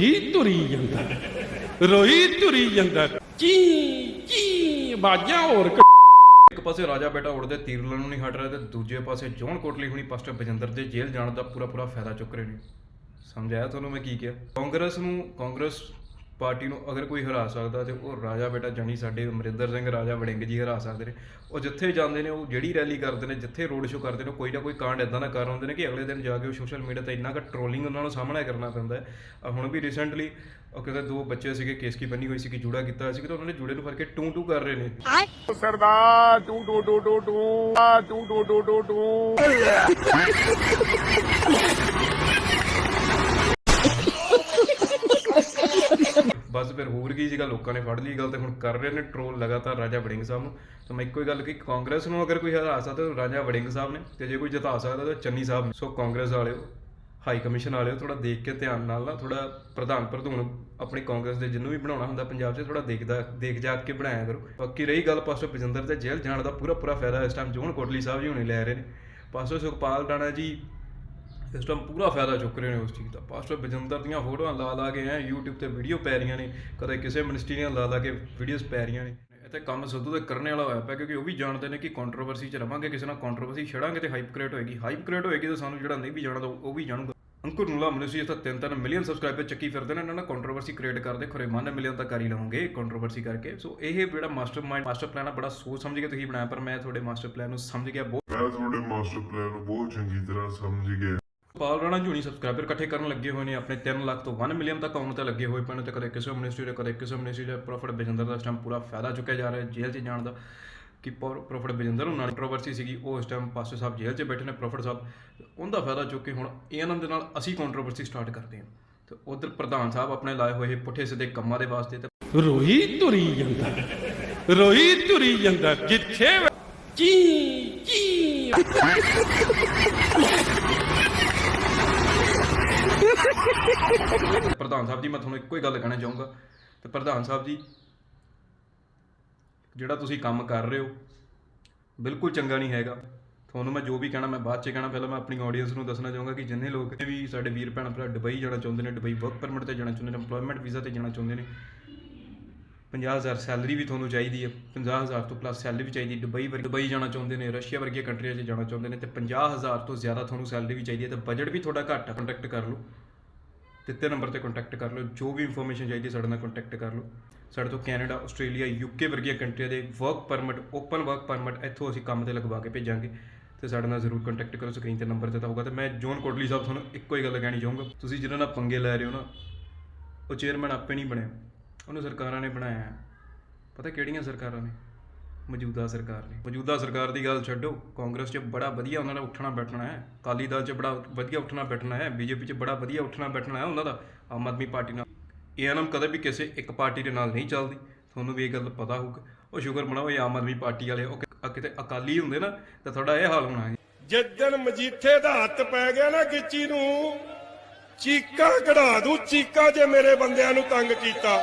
ਰੋਈ ਤੁਰੀ ਜਾਂਦਾ ਰੋਈ ਤੁਰੀ ਜਾਂਦਾ। ਚੀ ਚੀ, ਬਾਜਾਂ ਹੋਰ ਇੱਕ ਪਾਸੇ ਰਾਜਾ ਬੇਟਾ ਉੜਦੇ ਤੀਰ ਲੈਣ ਨੂੰ ਨਹੀਂ ਹਟ ਰਿਹਾ ਤੇ ਦੂਜੇ ਪਾਸੇ ਜੌਨ ਕੋਟਲੀ ਹੁਣੀ ਪਾਸਟਰ ਬਜਿੰਦਰ ਦੇ ਜੇਲ੍ਹ ਜਾਣ ਦਾ ਪੂਰਾ ਪੂਰਾ ਫਾਇਦਾ ਚੁੱਕ ਰਹੇ ਨੇ। ਸਮਝਾਇਆ ਤੁਹਾਨੂੰ ਮੈਂ ਕੀ ਕਿਹਾ? ਕਾਂਗਰਸ ਨੂੰ, ਕਾਂਗਰਸ ਪਾਰਟੀ ਨੂੰ ਅਗਰ ਕੋਈ ਹਰਾ ਸਕਦਾ ਤੇ ਉਹ ਰਾਜਾ ਬੇਟਾ ਜਾਨੀ ਸਾਡੇ ਅਮਰਿੰਦਰ ਸਿੰਘ ਰਾਜਾ ਵੜਿੰਗ ਜੀ ਹਰਾ ਸਕਦੇ ਨੇ। ਉਹ ਜਿੱਥੇ ਜਾਂਦੇ ਨੇ ਉਹ ਜਿਹੜੀ ਰੈਲੀ ਕਰਦੇ ਨੇ ਜਿੱਥੇ ਰੋਡ ਸ਼ੋਅ ਕਰਦੇ ਨੇ ਕੋਈ ਨਾ ਕੋਈ ਕਾਂਡ ਇਦਾਂ ਦਾ ਕਰ ਆਉਂਦੇ ਨੇ ਕਿ ਅਗਲੇ ਦਿਨ ਜਾ ਕੇ ਉਹ ਸੋਸ਼ਲ ਮੀਡੀਆ ਤੇ ਇੰਨਾ ਕੁ ਟ੍ਰੋਲਿੰਗ ਉਹਨਾਂ ਨੂੰ ਸਾਹਮਣਾ ਕਰਨਾ ਪੈਂਦਾ ਹੈ। ਹੁਣ ਵੀ ਰੀਸੈਂਟਲੀ ਉਹ ਕਹਿੰਦੇ ਦੋ ਬੱਚੇ ਸੀਗੇ ਕੇਸ ਕੀ ਬੰਨੀ ਹੋਈ ਸੀ ਕਿ ਜੂੜਾ ਕੀਤਾ ਹੋਇਆ ਸੀ ਤੇ ਉਹਨਾਂ ਨੇ ਜੂੜੇ ਨੂੰ ਫੜ ਕੇ ਟੂ ਟੂ ਕਰ ਰਹੇ ਨੇ। ਸਰਦਾਰ ਟੂ ਟੂ ਟੂ ਟੂ ਟੂ ਆ ਟੂ ਟੂ ਟੂ ਟੂ। ਬਸ ਫਿਰ ਹੋਰ ਕੀ ਸੀਗਾ, ਲੋਕਾਂ ਨੇ ਫੜ ਲਈ ਗੱਲ ਤੇ ਹੁਣ ਕਰ ਰਹੇ ਨੇ ਟ੍ਰੋਲ ਲਗਾਤਾਰ ਰਾਜਾ ਵੜਿੰਗ ਸਾਹਿਬ ਨੂੰ। ਤਾਂ ਮੈਂ ਇੱਕੋ ਹੀ ਗੱਲ ਕਿ ਕਾਂਗਰਸ ਨੂੰ ਅਗਰ ਕੋਈ ਹਰਾ ਸਕਦਾ ਤਾਂ ਰਾਜਾ ਵੜਿੰਗ ਸਾਹਿਬ ਨੇ ਤੇ ਜੇ ਕੋਈ ਜਿਤਾ ਸਕਦਾ ਤਾਂ ਚੰਨੀ ਸਾਹਿਬ ਨੇ। ਸੋ ਕਾਂਗਰਸ ਵਾਲਿਓ, ਹਾਈ ਕਮਿਸ਼ਨ ਵਾਲਿਓ ਥੋੜਾ ਦੇਖ ਕੇ ਧਿਆਨ ਨਾਲ ਨਾ ਥੋੜਾ ਪ੍ਰਧਾਨ ਪ੍ਰਧੂਨ ਆਪਣੀ ਕਾਂਗਰਸ ਦੇ ਜਿੰਨੂੰ ਵੀ ਬਣਾਉਣਾ ਹੁੰਦਾ ਪੰਜਾਬ 'ਚ ਥੋੜਾ ਦੇਖਦਾ, ਦੇਖ ਜਾਗ ਕੇ ਬਣਾਇਆ ਕਰੋ। ਬਾਕੀ ਰਹੀ ਗੱਲ ਪਾਸਟਰ ਬਜਿੰਦਰ ਤੇ ਜੇਲ੍ਹ ਜਾਣ ਦਾ ਪੂਰਾ ਪੂਰਾ ਫਾਇਦਾ ਇਸ ਟਾਈਮ ਜੋਨ ਕੋਟਲੀ ਸਾਹਿਬ ਜੀ ਹੁਣੇ ਲੈ ਰਹੇ ਨੇ। ਪਾਸਟਰ ਸੁਖਪਾਲ ਰਾਣਾ ਜੀ ਇਸ ਟਾਈਮ ਪੂਰਾ ਫਾਇਦਾ ਚੁੱਕ ਰਹੇ ਨੇ ਉਸ ਚੀਜ਼ ਦਾ। ਪਾਸਟਰ ਬਜਿੰਦਰ ਦੀਆਂ ਫੋਟੋਆਂ ਲਾ ਲਾ ਕੇ ਐ YouTube ਤੇ ਵੀਡੀਓ ਪੈ ਰਹੀਆਂ ਨੇ, ਕਦੇ ਕਿਸੇ ਮਿਨਿਸਟਰੀ ਦੀਆਂ ਲਾ ਲਾ ਕੇ ਵੀਡੀਓਜ਼ ਪੈ ਰਹੀਆਂ ਨੇ। ਤੇ ਕੰਮ ਸਿੱਧੂ ਦੇ ਕਰਨੇ ਵਾਲਾ ਹੋਇਆ ਪਿਆ ਕਿਉਂਕਿ ਉਹ ਵੀ ਜਾਣਦੇ ਨੇ ਕਿ ਕੰਟਰੋਵਰਸੀ 'ਚ ਰਵਾਂਗੇ, ਕਿਸੇ ਨਾਲ ਕੰਟਰੋਵਰਸੀ ਛੜਾਂਗੇ ਤੇ ਹਾਈਪ ਕ੍ਰੀਏਟ ਹੋਏਗੀ। ਹਾਈਪ ਕ੍ਰੀਏਟ ਹੋਏਗੀ ਤਾਂ ਸਾਨੂੰ ਜਿਹੜਾ ਨਹੀਂ ਵੀ ਜਾਣਦਾ, ਉਹ ਵੀ ਜਾਣੂਗਾ। ਅੰਕੁਰ ਨੂਲਾ ਮਨੁਸ਼ੀ ਇਸ ਤਾਂ 3-3 ਮਿਲੀਅਨ ਸਬਸਕ੍ਰਾਈਬਰ ਚੱਕੀ ਫਿਰਦੇ ਨੇ, ਇਹਨਾਂ ਨਾਲ ਕੰਟਰੋਵਰਸੀ ਕ੍ਰੀਏਟ ਕਰਦੇ, ਖਰੇ ਮਨ ਮਿਲੀਅਨ ਤਾਂ ਕਰ ਹੀ ਲਵਾਂਗੇ ਕੰਟਰੋਵਰਸੀ ਕਰਕੇ। ਸੋ ਇਹ ਜਿਹੜਾ ਮਾਸਟਰ ਮਾਸਟਰ ਪਲਾਨ ਆ, ਬੜਾ ਸੋਚ ਸਮਝ ਕੇ ਤੁਸੀਂ ਬਣਾਇਆ, ਪਰ ਮੈਂ ਤੁਹਾਡੇ ਮਾਸਟਰ ਪਲਾਨ ਨੂੰ ਸਮਝ ਗਿਆ ਬਹੁਤ। ਮੈਂ ਤੁਹਾਡੇ ਮਾਸਟਰ ਪਲਾਨ ਨੂੰ ਬਹੁਤ ਚੰਗੀ ਤਰ੍ਹਾਂ ਸਮਝ ਗਿਆ। ਪਾਲ ਰਾਣਾ ਜੂਨੀ ਸਬਸਕ੍ਰਾਈਬਰ ਇਕੱਠੇ ਕਰਨ ਲੱਗੇ ਹੋਏ ਨੇ, ਆਪਣੇ 3 ਲੱਖ ਤੋਂ 1 ਮਿਲੀਅਨ ਤੱਕ ਆਉਣ ਤੇ ਲੱਗੇ ਹੋਏ ਪਏ ਨੇ, ਤੇ ਕਦੇ ਕਿਸੇ ਮਿਨਿਸਟਰੀ ਦੇ, ਕਦੇ ਕਿਸੇ ਮਿਨਿਸਟਰੀ ਦੇ ਪ੍ਰੋਫਿਟ ਬਜਿੰਦਰ ਦਾ ਇਸ ਟਾਈਮ ਪੂਰਾ ਫਾਇਦਾ ਚੁੱਕਿਆ ਜਾ ਰਿਹਾ ਜੇਲ੍ਹ 'ਚ ਜਾਣ ਦਾ। ਕਿ ਪ੍ਰੋਫਿਟ ਬਜਿੰਦਰ ਉਹਨਾਂ ਨਾਲ ਕੰਟਰੋਵਰਸੀ ਸੀਗੀ, ਉਹ ਇਸ ਟਾਈਮ ਪਾਸਟਰ ਸਾਹਿਬ ਜੇਲ੍ਹ 'ਚ ਬੈਠੇ ਨੇ ਪ੍ਰੋਫਿਟ ਸਾਹਿਬ। ਉਹਦਾ ਫਾਇਦਾ ਚੁੱਕ ਕੇ ਹੁਣ ਇਹਨਾਂ ਦੇ ਨਾਲ ਅਸੀਂ ਕੰਟਰੋਵਰਸੀ ਸਟਾਰਟ ਕਰਦੇ ਹਾਂ। ਤੇ ਉਧਰ ਪ੍ਰਧਾਨ ਸਾਹਿਬ ਆਪਣੇ ਲਾਏ ਹੋਏ ਪੁੱਠੇ ਸਿੱਧੇ ਕੰਮਾਂ ਦੇ ਵਾਸਤੇ ਤੇ ਰੋਈ ਤੁਰੀ ਜਾਂਦਾ ਰੋਈ ਤੁਰੀ ਜਾਂਦਾ, ਜਿੱਥੇ ਚੀ ਚੀ। ਪ੍ਰਧਾਨ ਸਾਹਿਬ ਜੀ, ਮੈਂ ਤੁਹਾਨੂੰ ਇੱਕੋ ਹੀ ਗੱਲ ਕਹਿਣਾ ਚਾਹੂੰਗਾ। ਤੇ ਪ੍ਰਧਾਨ ਸਾਹਿਬ ਜੀ, ਜਿਹੜਾ ਤੁਸੀਂ ਕੰਮ ਕਰ ਰਹੇ ਹੋ, ਬਿਲਕੁਲ ਚੰਗਾ ਨਹੀਂ ਹੈਗਾ। ਤੁਹਾਨੂੰ ਮੈਂ ਜੋ ਵੀ ਕਹਿਣਾ, ਮੈਂ ਬਾਅਦ ਚ ਕਹਿਣਾ, ਪਹਿਲਾਂ ਮੈਂ ਆਪਣੀ ਆਡੀਅנס ਨੂੰ ਦੱਸਣਾ ਚਾਹੂੰਗਾ ਕਿ ਜਿੰਨੇ ਲੋਕ ਵੀ ਸਾਡੇ ਵੀਰ ਭੈਣ ਭਰਾ ਦੁਬਈ ਜਾਣਾ ਚਾਹੁੰਦੇ ਨੇ ਦੁਬਈ ਵਰਕ ਪਰਮਿਟ ਤੇ ਜਾਣਾ ਚਾਹੁੰਦੇ ਨੇ, EMPLOYMENT ਵੀਜ਼ਾ ਤੇ ਜਾਣਾ ਚਾਹੁੰਦੇ ਨੇ 50000 ਸੈਲਰੀ ਵੀ ਤੁਹਾਨੂੰ ਚਾਹੀਦੀ ਹੈ 50000 ਤੋਂ ਪਲੱਸ ਸੈਲਰੀ ਵੀ ਚਾਹੀਦੀ ਦੁਬਈ ਵਰ ਦੁਬਈ ਜਾਣਾ ਚਾਹੁੰਦੇ ਨੇ ਰਸ਼ੀਆ ਵਰਗੀਆਂ ਕੰਟਰੀਆਂ 'ਚ ਜਾਣਾ ਚਾਹੁੰਦੇ ਨੇ, ਤੇ 50000 ਤੋਂ ਜ਼ਿਆਦਾ ਤੁਹਾਨੂੰ ਸੈਲਰੀ ਵੀ ਚਾਹੀਦੀ ਹੈ, ਤੇ ਬਜਟ ਵੀ ਤੁਹਾਡਾ ਘੱਟ ਹੈ ਕੰਟੈਕਟ ਕਰ ਲਓ। ਦਿੱਤੇ ਨੰਬਰ ਤੇ ਕੰਟੈਕਟ ਕਰ ਲਓ, ਜੋ ਵੀ ਇਨਫੋਰਮੇਸ਼ਨ ਚਾਹੀਦੀ ਸਾਡੇ ਨਾਲ ਕੰਟੈਕਟ ਕਰ ਲਓ। ਸਾਡੇ ਤੋਂ ਕੈਨੇਡਾ, ਆਸਟ੍ਰੇਲੀਆ ਯੂਕੇ ਵਰਗੀਆਂ ਕੰਟਰੀਆਂ ਦੇ work permit open work permit ਇੱਥੋਂ ਅਸੀਂ ਕੰਮ ਤੇ ਲਗਵਾ ਕੇ ਭੇਜਾਂਗੇ। ਤੇ ਸਾਡੇ ਨਾਲ ਜ਼ਰੂਰ ਕੰਟੈਕਟ ਕਰੋ ਸਕਰੀਨ ਤੇ ਨੰਬਰ ਦਿੱਤਾ ਹੋਊਗਾ ਤੇ ਮੈਂ ਜੋਨ ਕੋਟਲੀ ਸਾਹਿਬ ਤੁਹਾਨੂੰ ਇੱਕੋ ਹੀ ਗੱਲ ਕਹਿਣੀ ਚਾਹੂੰਗਾ। ਤੁਸੀਂ ਜਿਹਨਾਂ ਨਾਲ ਪੰਗੇ ਲੈ ਰਹੇ ਹੋ ਨਾ, ਉਹ ਚੇਅਰਮੈਨ ਆਪੇ ਨਹੀਂ ਬਣਿਆ। ਉਹਨੂੰ ਸਰਕਾਰਾਂ ਨੇ ਬਣਾਇਆ ਪਤਾ ਕਿਹੜੀਆਂ ਸਰਕਾਰਾਂ ਨੇ? ਮੌਜੂਦਾ ਸਰਕਾਰ ਨੇ। ਮੌਜੂਦਾ ਸਰਕਾਰ ਦੀ ਗੱਲ ਛੱਡੋ, ਕਾਂਗਰਸ 'ਚ ਬੜਾ ਵਧੀਆ ਉਹਨਾਂ ਦਾ ਉੱਠਣਾ ਬੈਠਣਾ ਹੈ। ਅਕਾਲੀ ਦਲ 'ਚ ਬੜਾ ਵਧੀਆ ਉੱਠਣਾ ਬੈਠਣਾ ਹੈ, ਬੀਜੇਪੀ 'ਚ ਬੜਾ ਵਧੀਆ ਉੱਠਣਾ ਬੈਠਣਾ ਹੈ ਉਹਨਾਂ ਦਾ, ਆਮ ਆਦਮੀ ਪਾਰਟੀ ਨਾਲ। ਇਹ ਕਦੇ ਵੀ ਕਿਸੇ ਇੱਕ ਪਾਰਟੀ ਦੇ ਨਾਲ ਨਹੀਂ ਚੱਲਦੀ। ਤੁਹਾਨੂੰ ਵੀ ਇਹ ਗੱਲ ਪਤਾ ਹੋਊਗਾ। ਉਹ ਸ਼ੁਕਰ ਮਨਾਓ, ਇਹ ਆਮ ਆਦਮੀ ਪਾਰਟੀ ਵਾਲੇ, ਉਹ ਕਿਤੇ ਅਕਾਲੀ ਹੁੰਦੇ ਨਾ, ਤਾਂ ਤੁਹਾਡਾ ਇਹ ਹਾਲ ਹੋਣਾ ਜਿੱਦਣ ਮਜੀਠੇ ਦਾ ਹੱਥ ਪੈ ਗਿਆ ਨਾ ਗਿੱਚੀ ਨੂੰ, ਚੀਕਾਂ ਕਢਾ ਦੂੰ, ਚੀਕਾਂ ਜੇ ਮੇਰੇ ਬੰਦਿਆਂ ਨੂੰ ਤੰਗ ਕੀਤਾ।